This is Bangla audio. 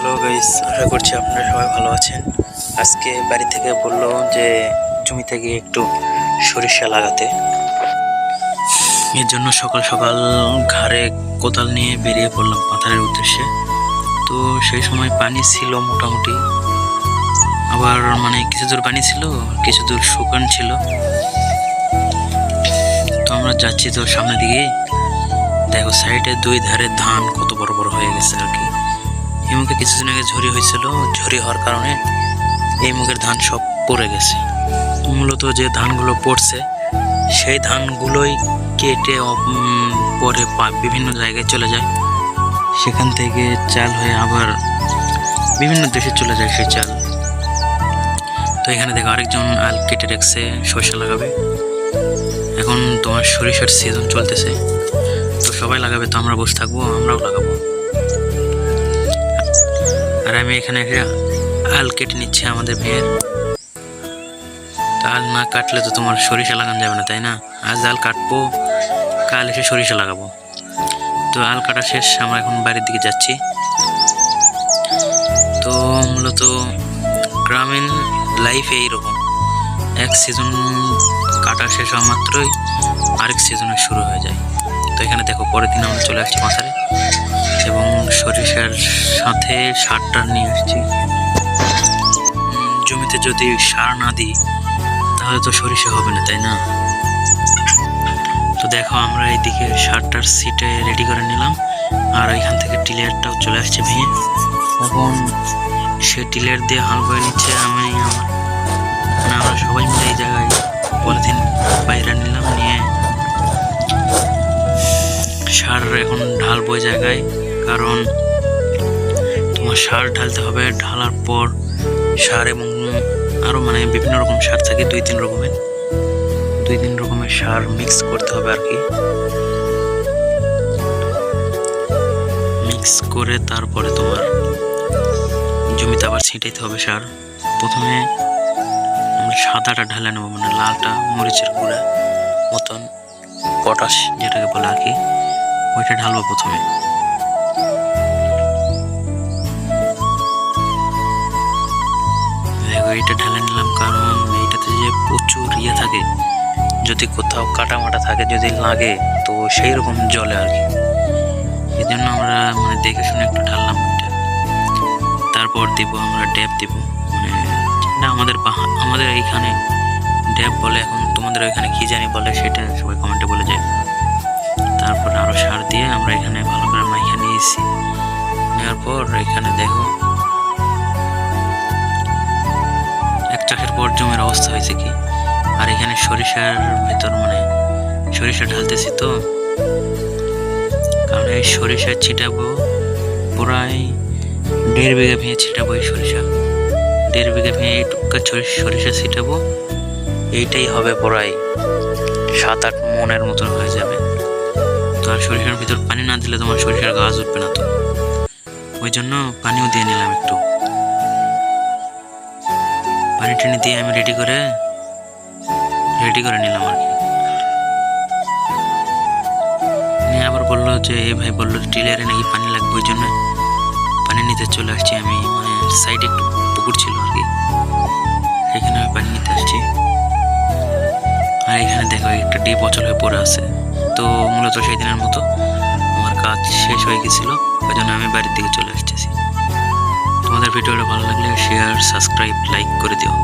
হ্যালো গাইস আশা করছি আপনারা সবাই ভালো আছেন। আজকে বাড়ি থেকে বলল যে জমিতে গিয়ে একটু সরিষা লাগাতে। এর জন্য সকাল সকাল ঘাড়ে কোদাল নিয়ে বেরিয়ে পড়লাম পাথারের উদ্দেশ্যে। তো সেই সময় পানি ছিল মোটামুটি। আবার মানে কিছু দূর পানি ছিল, কিছু দূর শুকান ছিল। তো আমরা যাচ্ছি তো সামনের দিকে। দেখো সাইডে দুই ধারে ধান কত বড় বড় হয়ে গেছে আর কি। এই মুখে কিছুদিন আগে ঝড়ি হয়েছিল। ঝড়ি হওয়ার কারণে এই মুখের ধান সব পড়ে গেছে। মূলত যে ধানগুলো পড়ছে, সেই ধানগুলোই কেটে পরে বিভিন্ন জায়গায় চলে যায়। সেখান থেকে চাল হয়ে আবার বিভিন্ন দেশে চলে যায় সেই চাল। তো এখানে দেখো আরেকজন আল কেটে রেখেছে, সরষে লাগাবে। এখন তোমার সরিষার সিজন চলতেছে। তো সবাই লাগাবে, তো আমরা বসে থাকব, আমরাও লাগাবো। আর আমি এখানে একটা আল কেটে নিচ্ছি আমাদের মেয়ের আল না কাটলে তো তোমার সরিষা লাগানো যাবে না, তাই না? আজ আল কাটবো, কাল এসে সরিষা লাগাবো। তো আল কাটা শেষ, আমরা এখন বাড়ির দিকে যাচ্ছি। তো মূলত গ্রামীণ লাইফ এইরকম। এক সিজন কাটা শেষ হওয়া মাত্রই আরেক সিজনে শুরু হয়ে যায়। তো এখানে দেখো, পরের দিন আমরা চলে আসছি মাথারে এবং সরিষার সাথে সারটা নিয়ে আসছি জমিতে যদি সার না দিই, তাহলে তো সরিষা হবে না, তাই না? তো দেখো, আমরা এইদিকে সারটার সিটে রেডি করে নিলাম। আর এখান থেকে টিলেরটাও চলে আসছে ভেঙে। এখন সে টিলের দিয়ে হাল বয়ে নিচ্ছে আমি, আমার মানে আমরা সবাই মিলে এই জায়গায় পলিথিন বাইরে নিলাম, নিয়ে সার এখন ঢালবো ওই জায়গায়। কারণ তোমার সার ঢালতে হবে। ঢালার পর সার এবং আরও মানে বিভিন্ন রকম সার থাকে, দুই তিন রকমের। দুই তিন রকমের সার মিক্স করতে হবে আর কি। মিক্স করে তারপরে তোমার জমিতে আবার ছিটাইতে হবে সার। প্রথমে সাদাটা ঢালে নেব মানে লালটা, মরিচের গুঁড়া মতন, পটাশ যেটাকে বলে আর কি, ওইটা ঢালবো প্রথমে। এইটা ঢালে নিলাম কারণ এইটাতে যে প্রচুর ইয়ে থাকে, যদি কোথাও কাটা মাটা থাকে, যদি লাগে, তো সেই রকম জলে আর কি। এই জন্য আমরা মানে দেখে শুনে একটু ঢাললাম এটা তারপর দিব আমরা ড্যাপ দিব। মানে যেটা আমাদের আমাদের এইখানে ড্যাপ বলে, এখন তোমাদের ওইখানে কী জানি বলে, সেটা সবাই কমেন্টে বলে যায়। তারপর আরও সার দিয়ে আমরা এখানে ভালো করে মাইখা নিয়েছি। নেওয়ার পর এখানে দেখো চাষের পর জমির অবস্থা হয়েছে কি? আর এখানে সরিষার ভেতর মানে সরিষা ঢালতেছি তো। কারণ এই সরিষা ছিটাবো প্রায় দেড় বিঘা ভেঙে ছিটাবো এই সরিষা। দেড় বিঘা ভেঙে এই টুকা সরিষা ছিটাবো, এইটাই হবে প্রায় সাত আট মনের মতন হয়ে যাবে। তো আর সরিষার ভিতর পানি না দিলে তোমার সরিষার গাছ উঠবে না তো। ওই জন্য পানিও দিয়ে নিলাম একটু। পানি টানি দিয়ে আমি রেডি করে রেডি করে নিলাম আর কি। নিয়ে আবার বলল যে এই ভাই বলল টিলারে নাকি পানি লাগবে, ওই জন্য পানি নিতে চলে আসছি আমি। মানে সাইডে একটু পুকুর ছিল আর কি। সেখানে আমি পানি নিতে আসছি। আর এখানে দেখো, একটা ডিপ অচল হয়ে পড়ে আছে। তো মূলত সেই দিনের মতো আমার কাজ শেষ হয়ে গেছিল। ওই জন্য আমি বাড়ির দিকে চলে আসতেছি। তোমাদের ভিডিওটা ভালো লাগলে শেয়ার সাবস্ক্রাইব লাইক করে দিও।